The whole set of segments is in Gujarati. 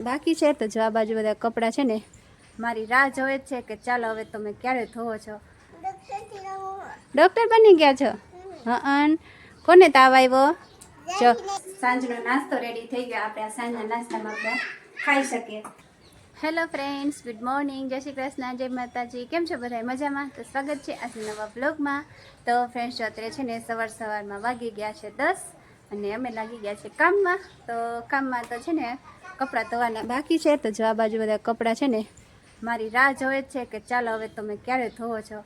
બાકી છે તો જો આ બાજુ બધા કપડાં છે ને, મારી રાહ જોવે જ છે કે ચાલો હવે તમે ક્યારે ધોવો છો? ડૉક્ટર બની ગયા છો? હા કોને તાવ આવ્યો? જો, સાંજનો નાસ્તો રેડી થઈ ગયો. આપણે આ સાંજના નાસ્તામાં આપણે ખાઈ શકીએ. હેલો ફ્રેન્ડ્સ ગુડ મોર્નિંગ જય શ્રી કૃષ્ણ, જય માતાજી. કેમ છો બધા મજામાં? તો સ્વાગત છે આજે નવા બ્લોગમાં તો ફ્રેન્ડ્સ જો અત્યારે છે ને સવાર સવારમાં વાગી ગયા છે દસ. અને અમે લાગી ગયા છે કામમાં. તો કામમાં તો છે ને કપડાં ધોવાના બાકી છે. તો જો આ બાજુ બધા કપડાં છે ને મારી રાહ જોવે છે કે ચાલો હવે તમે ક્યારે ધોવો છો?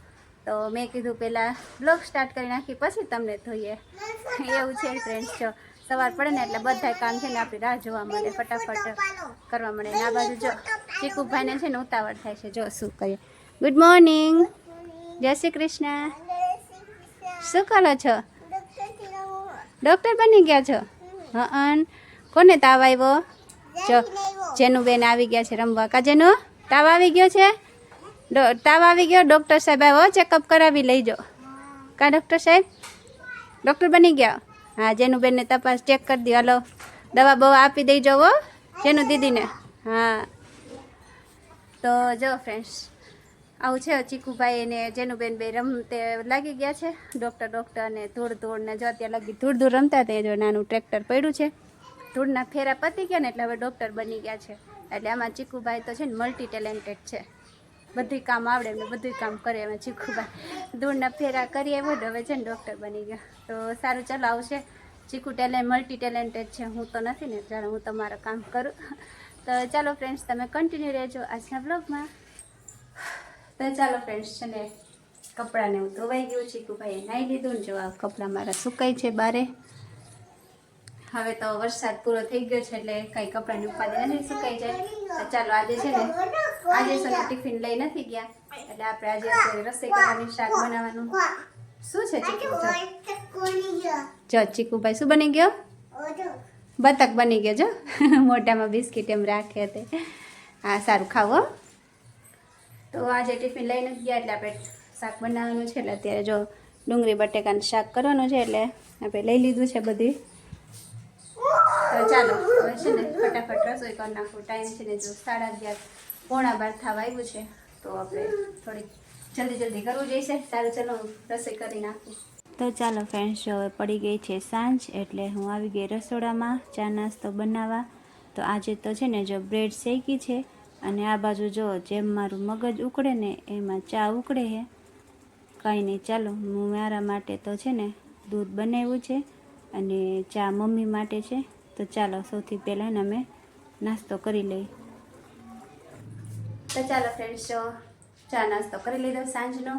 તો મેં કીધું પહેલાં બ્લોગ સ્ટાર્ટ કરી નાખી, પછી તમને ધોઈએ. એવું છે ફ્રેન્ડ્સ જો સવાર પડે ને એટલે બધા કામ છે ને આપણી રાહ જોવા મળે, ફટાફટ કરવા મળે. આ બાજુ જો ચીકુભાઈને છે ને ઉતાવળ થાય છે, જો શું કરીએ. ગુડ મોર્નિંગ જય શ્રી કૃષ્ણ. શું કરો છો? ડૉક્ટર બની ગયા છો? હા કોને તાવ આવ્યો? જો જેનું બેન આવી ગયા છે રમવા. કા જેનું? તાવ આવી ગયો છે? ડો- તાવ આવી ગયો? ડૉક્ટર સાહેબ આવ્યો. ચેકઅપ કરાવી લઈજો. કા ડૉક્ટર સાહેબ? ડૉક્ટર બની ગયા? હા જેનું બેનને તપાસ ચેક કરી દો. હાલો દવા બવા આપી દઈ હો જેનું દીદીને. હા. તો જો ફ્રેન્ડ્સ આવું છે. ચીકુભાઈ અને જેનું બેન બે રમતે લાગી ગયા છે. ડૉક્ટર ડૉક્ટર અને ધૂળ ધૂળ ને જો અત્યારે લગી ધૂળ ધૂળ રમતા એ જો નાનું ટ્રેક્ટર પડ્યું છે. ધૂળના ફેરા પતી ગયા ને એટલે હવે ડૉક્ટર બની ગયા છે. એટલે આમાં ચીકુભાઈ તો છે ને મલ્ટી ટેલેન્ટેડ છે. બધું કામ આવડે એમને બધું કામ કરે એમાં ચીકુભાઈ. ધૂળના ફેરા કરી આવ્યો હવે છે ને ડૉક્ટર બની ગયા. તો સારું, ચાલો આવશે. ચીકુ ટેલેન્ટ મલ્ટી ટેલેન્ટેડ છે. હું તો નથી ને ચાલો હું તમારું કામ કરું. તો ચાલો ફ્રેન્ડ્સ તમે કન્ટિન્યુ રહેજો આજના બ્લોગમાં તો ચાલો ફ્રેન્ડ્સ છે ને, કપડાને હું ધોવાઈ ગયું ચીકુભાઈએ નાહી લીધું ને જો આ કપડાં મારા સુકાઈ છે બારે. હવે તો વરસાદ પૂરો થઈ ગયો છે એટલે કઈ કપડાની ઉપાધિ નથી સુકાઈ જાય. તો ચાલો આજે છે ને, આજે છે ટિફિન લઈ નથી ગયા. એટલે આપણે આજે રસોઈ કરવાની શાક બનાવવાનું. શું છે જો. ચીકુભાઈ શું બની ગયો? બતક બની ગયો, જો. મોઢામાં બિસ્કિટ એમ રાખે તે. હા, સારું ખાવો તો આજે ટિફિન લઈને જ ગયા એટલે આપણે શાક બનાવવાનું છે. એટલે અત્યારે જો ડુંગળી બટેકાનું શાક કરવાનું છે એટલે આપણે લઈ લીધું છે બધી. તો ચાલો, હવે છે ને ફટાફટ રસોઈ કરી નાખું. ટાઈમ છે ને જો સાડા અગિયાર, પોણા બાર થવા આવ્યું છે. તો આપણે થોડીક જલ્દી જલ્દી કરવું જોઈશે. સારું, ચાલો રસોઈ કરી નાખું. તો ચાલો ફ્રેન્ડ્સ હવે પડી ગઈ છે સાંજ, એટલે હું આવી ગઈ રસોડામાં ચા નાસ્તો બનાવવા. તો આજે તો છે ને જો બ્રેડ શેકી છે. અને આ બાજુ જો જેમ મારું મગજ ઉકળે ને એમાં ચા ઉકળે છે કાંઈ નહીં ચાલો હું મારા માટે તો છે ને દૂધ બનાવ્યું છે અને ચા મમ્મી માટે છે. તો ચાલો સૌથી પહેલાં અમે નાસ્તો કરી લઈએ. તો ચાલો ફ્રેન્ડ્સ જો ચા નાસ્તો કરી લીધો સાંજનો.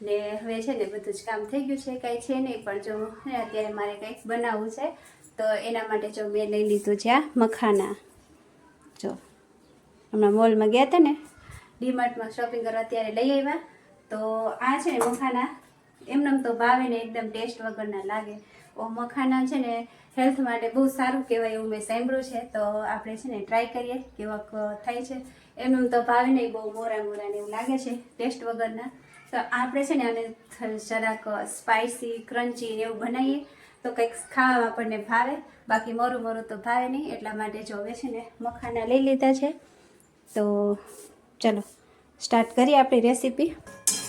ને હવે છે ને બધું જ કામ થઈ ગયું છે કાંઈ છે નહીં પણ જો હે, અત્યારે મારે કંઈક બનાવવું છે તો એના માટે જો મેં લઈ લીધું છે આ મખાના. જો. હમણાં મોલમાં ગયા હતા ને, ડીમાર્ટમાં શોપિંગ કરવા અત્યારે લઈ આવ્યા. તો આ છે ને મખાના. એમનેમ તો ભાવે ને એકદમ ટેસ્ટ વગરના લાગે. ઓ મખાના છે ને હેલ્થ માટે બહુ સારું કહેવાય એવું મેં સાંભળ્યું છે. તો આપણે છે ને ટ્રાય કરીએ કેવાક થાય છે. એમનેમ તો ભાવે નહીં બહુ મોરા મોરા ને એવું લાગે છે ટેસ્ટ વગરના. તો આપણે છે ને આને જરાક સ્પાઇસી ક્રન્ચી ને એવું બનાવીએ. તો કંઈક ખાવા આપણને ભાવે. બાકી મોરું મોરું તો ભાવે નહીં. એટલા માટે જો હવે છે ને મખાના લઈ લીધા છે. તો ચલો સ્ટાર્ટ કરીએ આપણી રેસીપી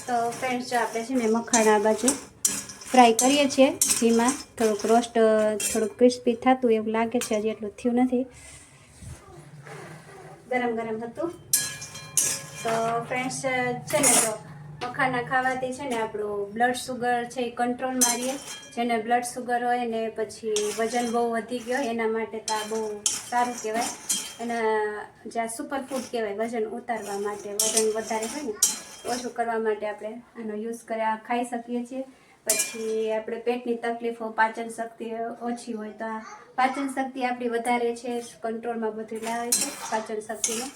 તો ફ્રેન્ડ્સ આપણે છે ને મખાણ આ બાજુ ફ્રાય કરીએ છીએ. ઘીમાં થોડુંક રોસ્ટ થોડુંક ક્રિસ્પી થતું એવું લાગે છે, હજી એટલું થયું નથી. ગરમ ગરમ હતું તો ફ્રેન્ડ્સ છે ને તો મખાના ખાવાથી છે ને આપણું બ્લડ સુગર છે એ કંટ્રોલમાં રહીએ. જેને બ્લડ સુગર હોય ને પછી વજન બહુ વધી ગયો એના માટે તો આ બહુ સારું કહેવાય. એના જ્યાં સુપરફૂડ કહેવાય, વજન ઉતારવા માટે, વજન વધારે હોય ને, ઓછું કરવા માટે આપણે આનો યુઝ કર્યા ખાઈ શકીએ છીએ. પછી આપણે પેટની તકલીફો, પાચન શક્તિ ઓછી હોય તો આ પાચન શક્તિ આપણી વધારે છે કંટ્રોલમાં બધું લાવે છે, પાચન શક્તિને.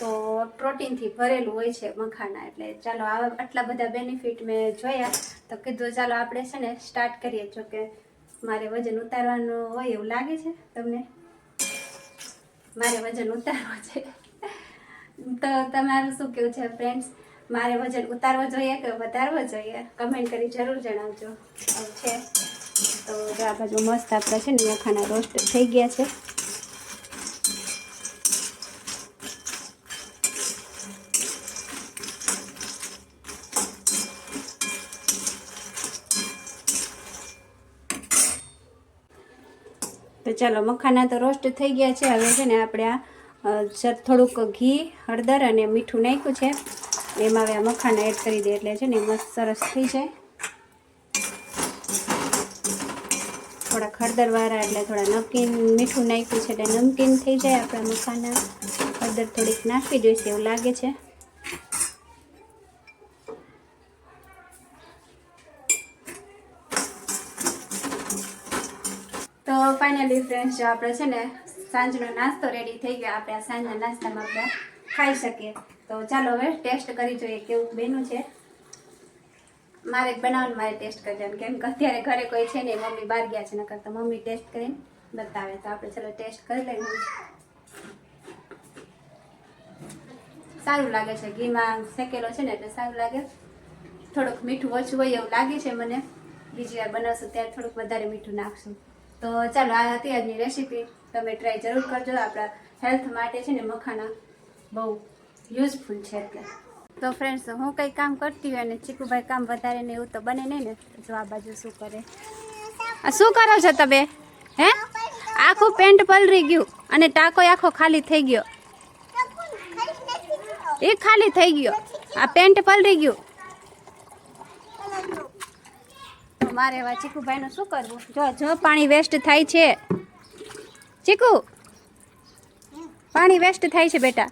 તો પ્રોટીનથી ભરેલું હોય છે મખાના, એટલે ચાલો આવા આટલા બધા બેનિફિટ મેં જોયા. તો કીધું ચાલો આપણે છે ને સ્ટાર્ટ કરીએ, જો કે મારે વજન ઉતારવાનું હોય એવું લાગે છે તમને? મારે વજન ઉતારવું છે. તો તમારું શું કેવું છે ફ્રેન્ડ્સ મારે વજન ઉતારવો જોઈએ કે વધારવો જોઈએ? કમેન્ટ કરી જરૂર જણાવજો. છે. તો આ બાજુ મસ્ત આપણે છે ને મખાના રોસ્ટ થઈ ગયા છે. તો ચાલો, મખાના તો રોસ્ટ થઈ ગયા છે. હવે છે ને આપણે આ થોડુંક ઘી, હળદર અને મીઠું નાખ્યું છે. એમાં હવે આ મખાના એડ કરી દે એટલે છે ને મસ્ત સરસ થઈ જાય. થોડાક હળદરવાળા એટલે થોડા નમકીન, મીઠું નાખ્યું છે એટલે નમકીન થઈ જાય આપણા મખાના. હળદર થોડીક નાખવી જોઈશે એવું લાગે છે તો ફાઇનલી ફ્રેન્ડ્સ જો આપણે છે ને સાંજનો નાસ્તો રેડી થઈ ગયો, આપણે આ સાંજના નાસ્તામાં આપણે ખાઈ શકીએ. તો ચાલો હવે ટેસ્ટ કરી જોઈએ કેવું બેનું છે. મારે બનાવવાનું, મારે ટેસ્ટ કરી દેવાનું કેમ કે અત્યારે ઘરે કોઈ છે ને મમ્મી બહાર ગયા છે, નકર તો મમ્મી ટેસ્ટ કરીને બતાવે. તો આપણે ચલો ટેસ્ટ કરી લઈએ. સારું લાગે છે, ઘીમાં શેકેલો છે ને, એટલે સારું લાગે. થોડુંક મીઠું ઓછું હોય એવું લાગે છે મને. બીજી વાર બનાવશું, ત્યારે થોડુંક વધારે મીઠું નાખશું. તો ચાલો, આ હતી આજની રેસીપી તમે ટ્રાય જરૂર કરજો. આપણા હેલ્થ માટે છે ને મખાના બહુ યુઝફુલ છે એટલે. તો ફ્રેન્ડ્સ હું કંઈ કામ કરતી હોય ને ચીકુભાઈ કામ વધારે ને એવું તો બને નહીં ને, જો આ બાજુ શું કરે. આ શું કરો છો તમે? હે? આખું પેન્ટ પલરી ગયું અને ટાંકો આખો ખાલી થઈ ગયો. એ ખાલી થઈ ગયો. આ પેન્ટ પલરી ગયું. મારે એવા ચીકુભાઈનું શું કરવું? જો જો પાણી વેસ્ટ થાય છે. ચીકુ, પાણી વેસ્ટ થાય છે બેટા.